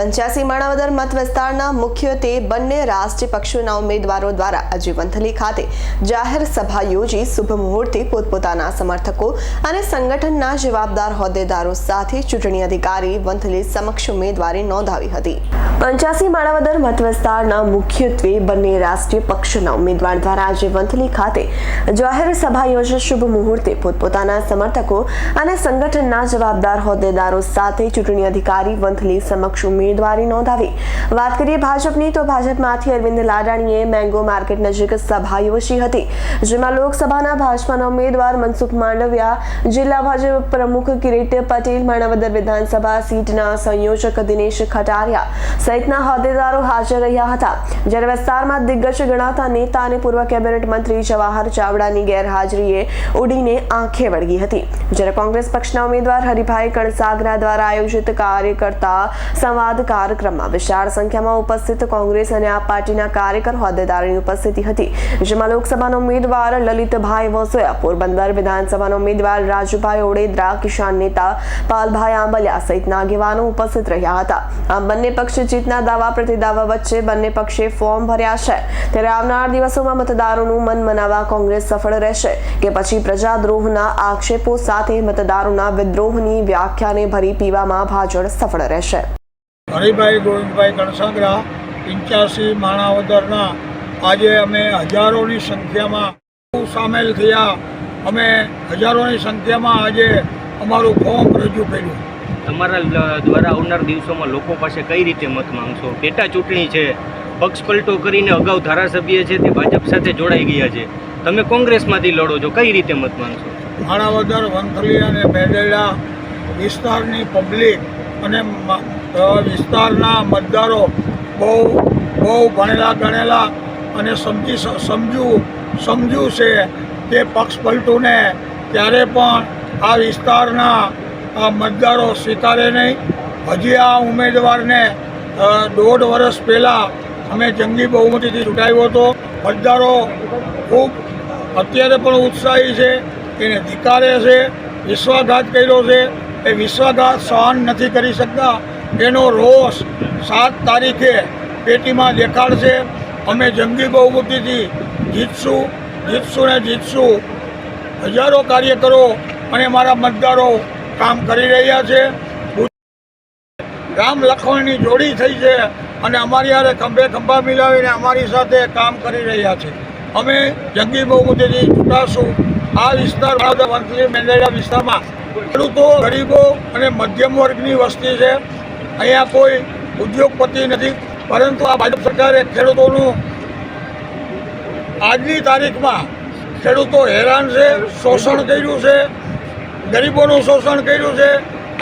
પંચ્યાસી માણાવદર મત વિસ્તારના મુખ્યત્વે બંને રાષ્ટ્રીય પક્ષોના ઉમેદવારો દ્વારા આજે વંથલી ખાતે જાહેર સભા યોજી શુભ મુહૂર્તે પોતપોતાના સમર્થકો અને સંગઠનના જવાબદાર હોદ્દેદારો સાથે ચૂંટણી અધિકારી વંથલી સમક્ષ ઉમેદવારી નોંધાવી હતી. પંચ્યાસી માણાવદર મત વિસ્તારના મુખ્યત્વે બંને રાષ્ટ્રીય પક્ષના ઉમેદવાર દ્વારા આજે વંથલી ખાતે જાહેર સભા યોજી શુભ મુહૂર્તે પોતપોતાના સમર્થકો અને સંગઠનના જવાબદાર હોદ્દેદારો સાથે ચૂંટણી અધિકારી વંથલી સમક્ષ ઉમેદવારી નોંધાવી. વાત કરીએ ભાજપની, તો ભાજપમાંથી અરવિંદ લાડાણીએ મેંગો માર્કેટ નજીક સભા યોજી હતી, જેમાં લોકસભાના ભાજપાના ઉમેદવાર મનસુખ માંડવિયા, જિલ્લા ભાજપ પ્રમુખ કિરીટ પટેલ, માણાવદર વિધાનસભા સીટના સંયોજક દિનેશ ખટારિયા સહિતના હોદ્દેદારો હાજર રહ્યા હતા. જ્યારે વિસ્તારમાં દિગ્ગજ ગણાતા નેતા અને પૂર્વ કેબિનેટ મંત્રી જવાહર ચાવડાની ગેરહાજરીએ ઉડીને આંખે વળગી હતી. જ્યારે કોંગ્રેસ પક્ષના ઉમેદવાર હરિભાઈ કણસાગરા દ્વારા આયોજિત કાર્યકર્તા સંવાદ કાર્યક્રમમાં વિશાળ સંખ્યામાં ઉપસ્થિત કોંગ્રેસ અને આ પાર્ટીના કાર્યકર હોદ્દેદારોની ઉપસ્થિતિ હતી, જેમાં લોકસભાના ઉમેદવાર લલિતભાઈ વસોયા, પોરબંદર વિધાનસભાના ઉમેદવાર રાજુભાઈ ઓડેદરા, કિસાન નેતા પાલભાઈ આંબલિયા સહિતના આગેવાનો ઉપસ્થિત રહ્યા હતા. આ બંને પક્ષ જીતના દાવા પ્રતિદાવા વચ્ચે બંને પક્ષે ફોર્મ ભર્યા છે. ત્યારે આવનાર દિવસોમાં મતદારોનું મન મનાવવા કોંગ્રેસ સફળ રહેશે કે પછી પ્રજાદ્રોહના આક્ષેપો સાથે મતદારોના વિદ્રોહની વ્યાખ્યાને ભરી પીવામાં ભાજપ સફળ રહેશે. હરિભાઈ ગોવિંદભાઈ કણસાગરા પંચ્યાસી માણાવદરના. આજે અમે હજારોની સંખ્યામાં સામેલ થયા. અમે હજારોની સંખ્યામાં આજે અમારું ફોર્મ રજૂ કર્યું. તમારા દ્વારા આવનાર દિવસોમાં લોકો પાસે કઈ રીતે મત માંગશો? પેટા ચૂંટણી છે. પક્ષ પલટો કરીને અગાઉ ધારાસભ્ય છે તે ભાજપ સાથે જોડાઈ ગયા છે. તમે કોંગ્રેસમાંથી લડો છો. કઈ રીતે મત માંગશો? માણાવદર વંથલી અને બેડેડા વિસ્તારની પબ્લિક અને વિસ્તારના મતદારો બહુ બહુ ભણેલા, ગણેલા અને સમજી સમજુ સમજુ છે કે પક્ષ પલટુને ત્યારે પણ આ વિસ્તારના મતદારો સ્વીકારે નહીં. હજી આ ઉમેદવારને દોઢ વર્ષ પહેલાં અમે જંગી બહુમતીથી ચૂંટાયો હતો. મતદારો ખૂબ, અત્યારે પણ ઉત્સાહી છે, એને ધિકારે છે વિશ્વાસઘાત કર્યો છે. એ વિશ્વાસઘાત સહન નથી કરી શકતા. એનો રોષ સાત તારીખે પેટીમાં દેખાડશે. અમે જંગી બહુમતીથી જીતશું જીતશું ને જીતશું. હજારો કાર્યકરો અને મારા મતદારો કામ કરી રહ્યા છે. રામ લખણની જોડી થઈ છે અને અમારી હારે ખંભે ખંભા મિલાવીને અમારી સાથે કામ કરી રહ્યા છે. અમે જંગી બહુમતીથી ચૂંટાશું. આ વિસ્તાર વંથલી મેંદરડા વિસ્તારમાં ખેડૂતો, ગરીબો અને મધ્યમ વર્ગની વસ્તી છે. અહીંયા કોઈ ઉદ્યોગપતિ નથી, પરંતુ આ ભાજપ સરકારે ખેડૂતોનું આજની તારીખમાં ખેડૂતો હેરાન છે, શોષણ કર્યું છે, ગરીબોનું શોષણ કર્યું છે.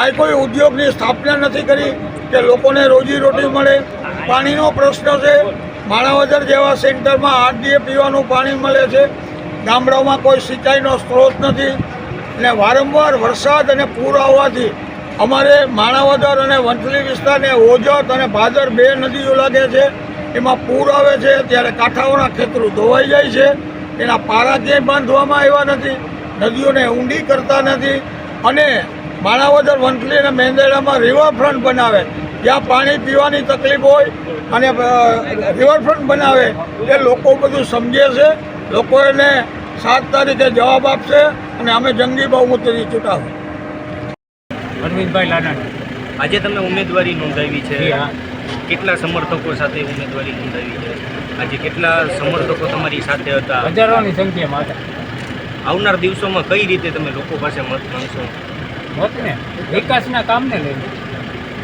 આ કોઈ ઉદ્યોગની સ્થાપના નથી કરી કે લોકોને રોજીરોટી મળે. પાણીનો પ્રશ્ન છે. માણાવદર જેવા સેન્ટરમાં આઠ દીએ પીવાનું પાણી મળે છે. ગામડાઓમાં કોઈ સિંચાઈનો સ્ત્રોત નથી. અને વારંવાર વરસાદ અને પૂર આવવાથી અમારે માણાવદર અને વંથલી વિસ્તારને ઓજત અને ભાદર બે નદીઓ લાગે છે. એમાં પૂર આવે છે, ત્યારે કાંઠાઓના ખેતરો ધોવાઈ જાય છે. એના પારા ક્યાંય બાંધવામાં આવ્યા નથી, નદીઓને ઊંડી કરતા નથી. અને માણાવદર, વંથલી અને મેંદેડામાં રિવરફ્રન્ટ બનાવે. જ્યાં પાણી પીવાની તકલીફ હોય અને રિવરફ્રન્ટ બનાવે. એ લોકો બધું સમજે છે. લોકો એને સાત તારીખે જવાબ આપશે અને અમે જંગી બહુમતીથી ચૂંટાવું અરવિંદભાઈ લાડાણી. આજે તમે ઉમેદવારી નોંધાવી છે. હા. કેટલા સમર્થકો સાથે ઉમેદવારી નોંધાવી છે? આજે કેટલા સમર્થકો તમારી સાથે હતા? હજારોની સંખ્યામાં હતા. આવનાર દિવસોમાં કઈ રીતે તમે લોકો પાસે મત માંગશો? મતને ને વિકાસના કામને લઈને.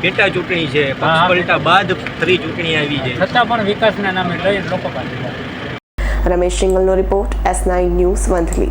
પેટા ચૂંટણી છે. પક્ષ પલટા બાદ ફરી ચૂંટણી આવી છે. છતાં પણ વિકાસના નામે લઈને લોકો પાસે. Ramesh સિંગલનો report S nine news Vanthali.